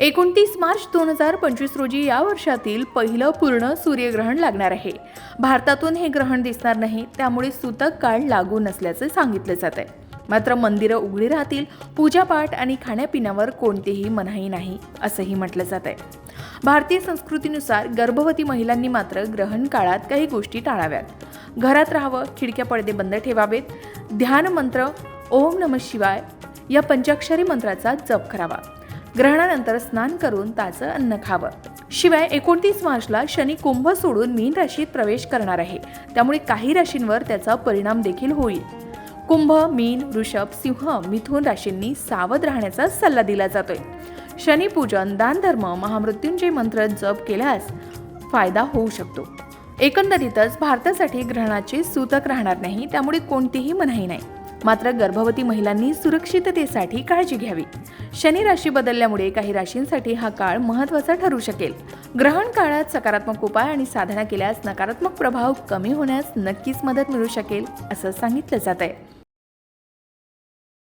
एकोणतीस मार्च दोन हजार पंचवीस रोजी या वर्षातील पहिलं पूर्ण सूर्यग्रहण लागणार आहे. भारतातून हे ग्रहण दिसणार नाही त्यामुळे सूतक काळ लागू नसल्याचे सांगितले जात आहे. मात्र मंदिरं उघडी राहतील पूजापाठ आणि खाण्यापिण्यावर कोणतीही मनाई नाही असंही म्हटलं जात आहे. भारतीय संस्कृतीनुसार गर्भवती महिलांनी मात्र ग्रहण काळात काही गोष्टी टाळाव्यात. घरात राहावं खिडक्या पडदे बंद ठेवावेत ध्यान मंत्र ओम नम शिवाय या पंचाक्षरी मंत्राचा जप करावा. ग्रहणानंतर स्नान करून ताजं अन्न खावं. शिवाय एकोणतीस मार्चला शनी कुंभ सोडून मीन राशीत प्रवेश करणार आहे. त्यामुळे काही राशींवर त्याचा परिणाम देखील होईल. कुंभ मीन वृषभ सिंह मिथुन राशींनी सावध राहण्याचा सल्ला दिला जातोय. शनीपूजन दानधर्म महामृत्युंजय मंत्र जप केल्यास फायदा होऊ शकतो. एकंदरीतच भारतासाठी ग्रहणाचे सूतक राहणार नाही त्यामुळे कोणतीही मनाई नाही. मात्र गर्भवती महिलांनी सुरक्षिततेसाठी काळजी घ्यावी. शनी राशी बदलल्यामुळे काही राशींसाठी हा काळ महत्त्वाचा ठरू शकेल. ग्रहण काळात सकारात्मक उपाय आणि साधना केल्यास नकारात्मक प्रभाव कमी होण्यास नक्कीच मदत मिळू शकेल असं सांगितलं जात आहे